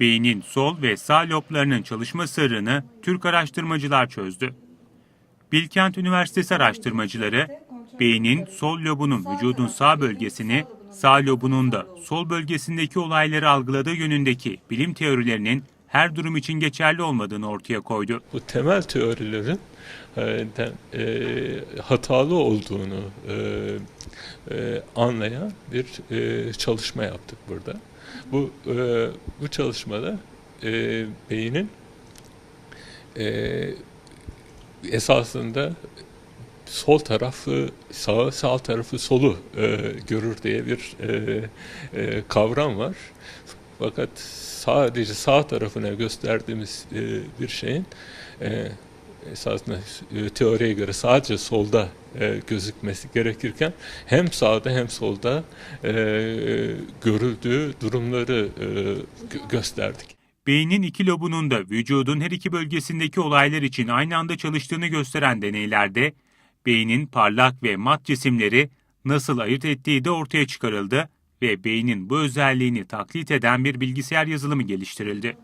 Beynin sol ve sağ loblarının çalışma sırrını Türk araştırmacılar çözdü. Bilkent Üniversitesi araştırmacıları, beynin sol lobunun vücudun sağ bölgesini, sağ lobunun da sol bölgesindeki olayları algıladığı yönündeki bilim teorilerinin her durum için geçerli olmadığını ortaya koydu. bu temel teorilerin e, e, hatalı olduğunu e, e, anlayan bir e, çalışma yaptık burada. Bu e, bu çalışmada e, beynin esasında sol tarafı sağı, sağ tarafı solu görür diye bir kavram var. Fakat sadece sağ tarafına gösterdiğimiz bir şeyin esasında e, teoriye göre sadece solda e, gözükmesi gerekirken hem sağda hem solda e, görüldüğü durumları e, gö- gösterdik. Beynin iki lobunun da vücudun her iki bölgesindeki olaylar için aynı anda çalıştığını gösteren deneylerde, beynin parlak ve mat cisimleri nasıl ayırt ettiği de ortaya çıkarıldı ve beynin bu özelliğini taklit eden bir bilgisayar yazılımı geliştirildi.